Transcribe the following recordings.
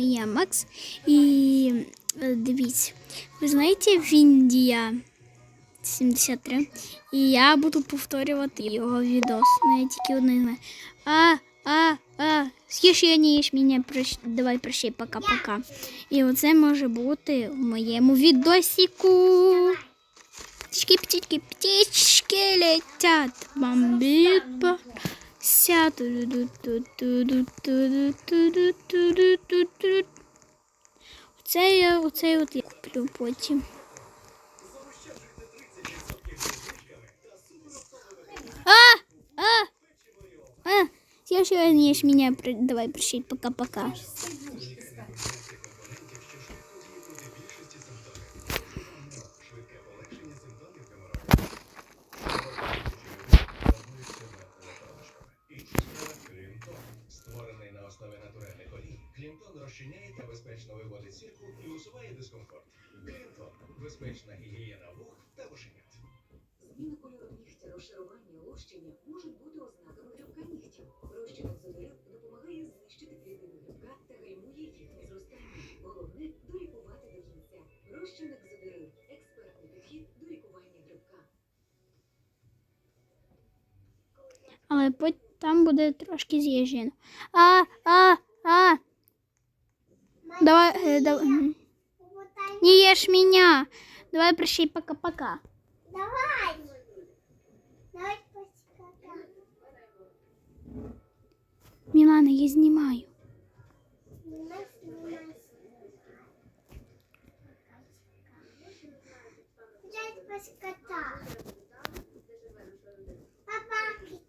Я Макс. І е, дивіться, ви знаєте Віндія 73? І я буду повторювати його відос. Ну, я тільки одне знаю. А, а, а, з'їж я не мене, прощ... давай прощай, пока-пока. І оце може бути в моєму відосіку. Птички, птички, птички летять. Бомбит. Ся. Оце я, оце я от я куплю потім. А! А! А! Я не ешь меня. Давай, прощай, пока-пока. Розчиняє та безпечно виводить сірку і усуває дискомфорт. Клінтон безпечна гігієна вух та вошенят. Зміна кольору нігтя, розшарування, лущення можуть бути ознаками грибка нігтів. Розчинок зодерев допомагає знищити клітину грибка та гальмує їхнє зростання. Головне долікувати до кінця. Розчинок зодерев експертний підхід до лікування грибка. Але потім там буде трошки з'їжджено. А, а, а. Давай, е, давай. Не ешь меня. Давай, прощай, пока-пока. Давай. Милана, я снимаю.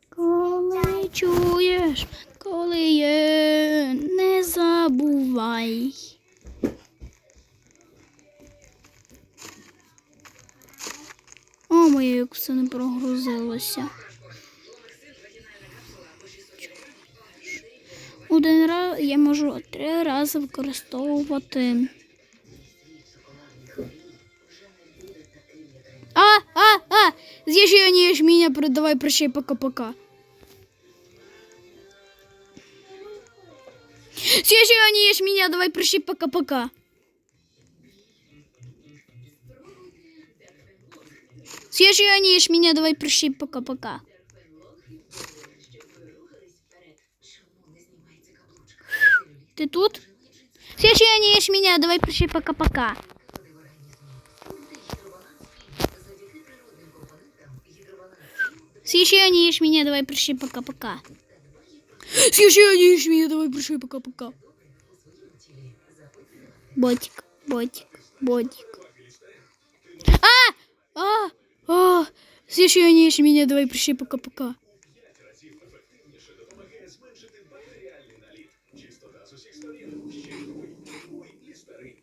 Коли чуєш, коли є, забувай. О, моє як все не прогрузилося. Один раз я можу три рази використовувати. А, а, а! З'їж не їж мене, передавай, прощай, пока-пока. Я не ешь меня, давай прощай, пока-пока. Я не ешь меня, давай прощай, пока-пока. Ты тут? Я не ешь меня, давай прощай, пока-пока. Я не ешь меня, давай прощай, пока-пока. Съешь я не ешь меня, давай прощай, пока-пока. Ботик, ботик, ботик. А! А! А! Съешь я не ешь меня, давай прощай, пока-пока. Допомагає зменшити бактеріальний наліт. Чистота з усіх сторін. Ще лікуй лістерин.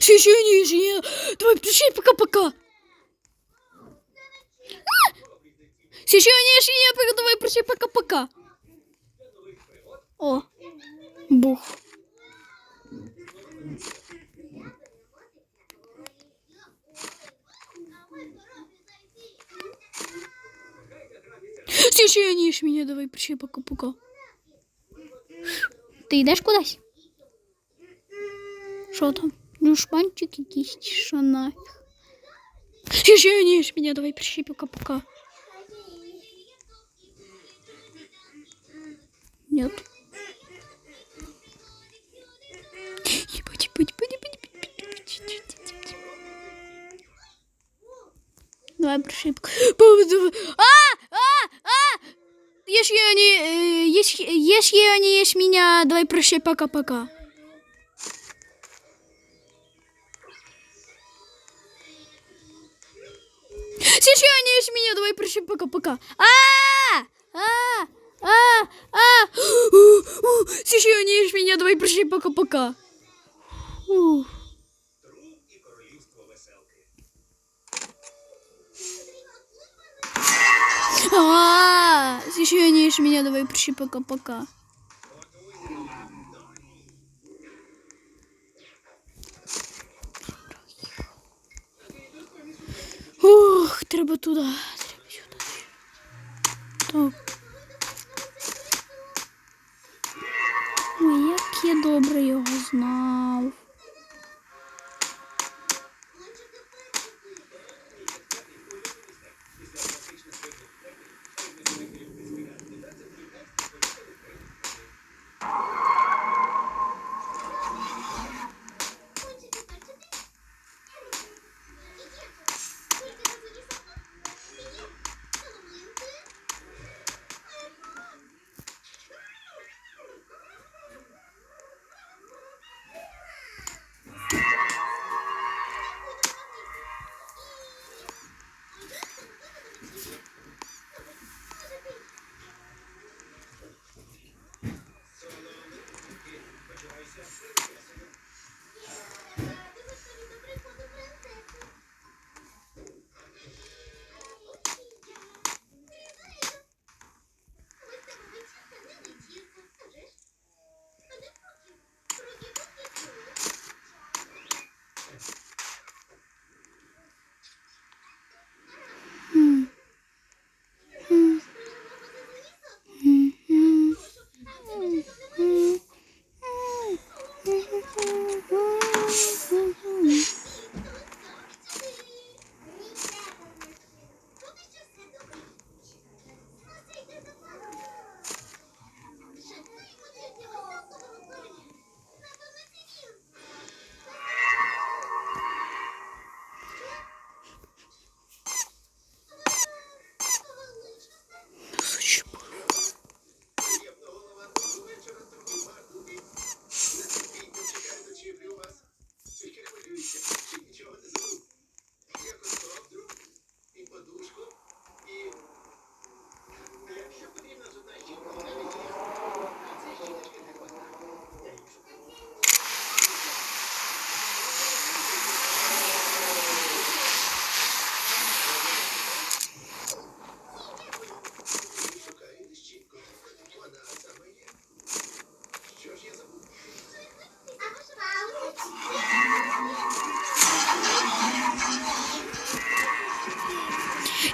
Съешь я не ешь меня, давай прощай, пока-пока. Съешь я не ешь меня, пока- давай прощай, пока-пока. О, бух. Съешь я не ешь меня, давай прощай, пока-пока. Ти йдеш кудись? Що там? Душманчик якийсь чи що нафіг? Съешь я не ешь меня, давай прощай, пока-пока. Нет. Давай пока. А! А! А! Ешь не... э, Ешь, ешь я не ешь меня, давай прощай, пока-пока. Съешь я не ешь меня, давай прощай, пока-пока. А! А! А! А! Съешь я не ешь меня, давай прощай, пока-пока. Ух. А, еще не ешь меня, давай прощай, пока-пока. Ух, треба туди. Треба сюди. Так. Як я добре його знав.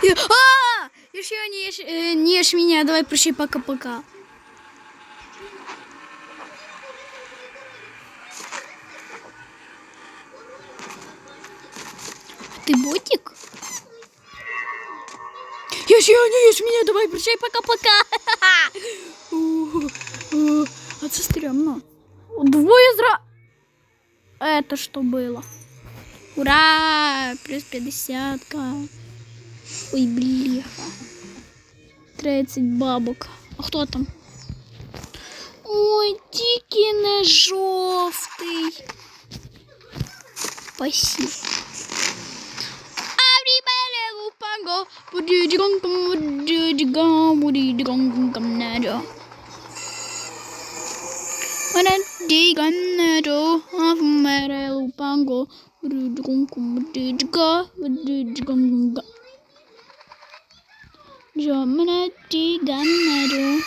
И- А! Еще не ешь, э, не ешь меня, давай прощай, пока-пока. Ты ботик? Ешь, я не ешь меня, давай прощай, пока-пока. А це стрёмно. Двое зра... Это что было? Ура! Плюс 50 -ка. Ой, бліха. 30 бабок. А хто там? Ой, тільки не жовтий. Спасибо. Everybody будидигонгом. Jomana ganado.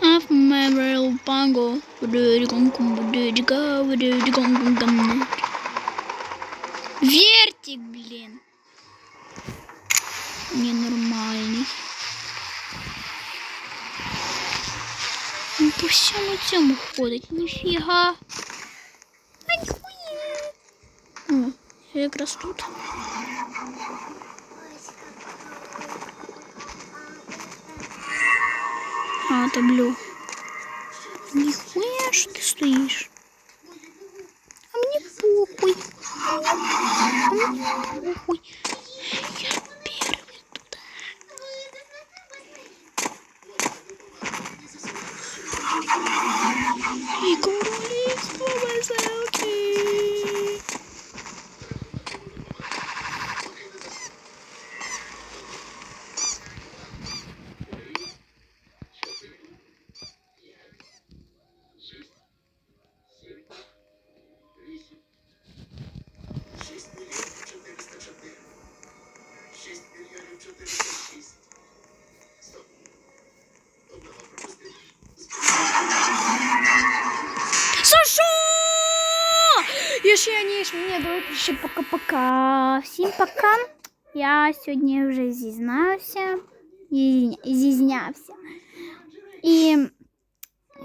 Half my real bongo. Вертик, блин. Ненормальный. Он по всему цьому ходить. Ніфіга. А ніхуя. О, я якраз тут. А, таблю. Нихуя ж ты стоишь. Если не ешь меня, давай пиши пока-пока. Всем пока. Я сьогодні вже зізнався, зізня- зізнявся. І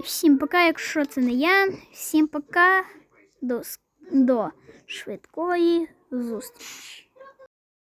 всім пока, якщо це не я. Всім пока. До, с- до швидкої зустрічі.